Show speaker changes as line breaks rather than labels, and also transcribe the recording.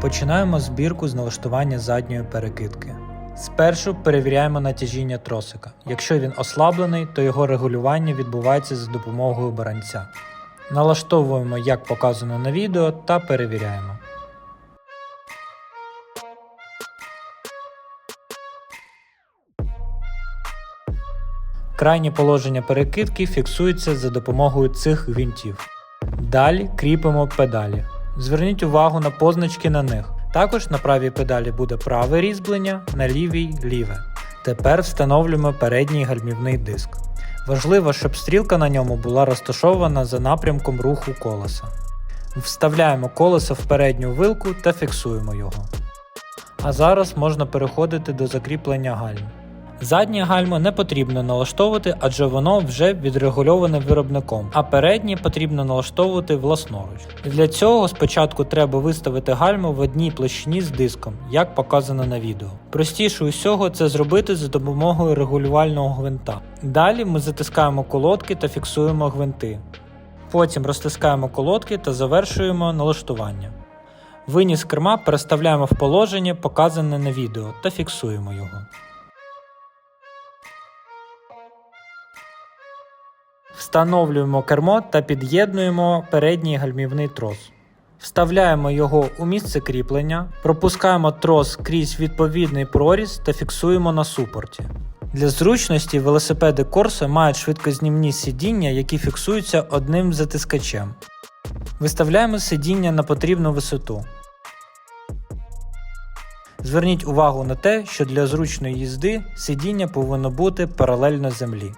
Починаємо збірку з налаштування задньої перекидки. Спершу перевіряємо натяжіння тросика. Якщо він ослаблений, то його регулювання відбувається за допомогою баранця. Налаштовуємо, як показано на відео, та перевіряємо. Крайнє положення перекидки фіксується за допомогою цих гвинтів. Далі кріпимо педалі. Зверніть увагу на позначки на них. Також на правій педалі буде праве різьблення, на лівій ліве. Тепер встановлюємо передній гальмівний диск. Важливо, щоб стрілка на ньому була розташована за напрямком руху колеса. Вставляємо колесо в передню вилку та фіксуємо його. А зараз можна переходити до закріплення гальм. Заднє гальмо не потрібно налаштовувати, адже воно вже відрегульоване виробником, а переднє потрібно налаштовувати власноруч. Для цього спочатку треба виставити гальмо в одній площині з диском, як показано на відео. Простіше усього це зробити за допомогою регулювального гвинта. Далі ми затискаємо колодки та фіксуємо гвинти. Потім розтискаємо колодки та завершуємо налаштування. Виніс керма переставляємо в положення, показане на відео, та фіксуємо його. Встановлюємо кермо та під'єднуємо передній гальмівний трос. Вставляємо його у місце кріплення, пропускаємо трос крізь відповідний проріз та фіксуємо на супорті. Для зручності велосипеди Corsa мають швидкознімні сидіння, які фіксуються одним затискачем. Виставляємо сидіння на потрібну висоту. Зверніть увагу на те, що для зручної їзди сидіння повинно бути паралельно землі.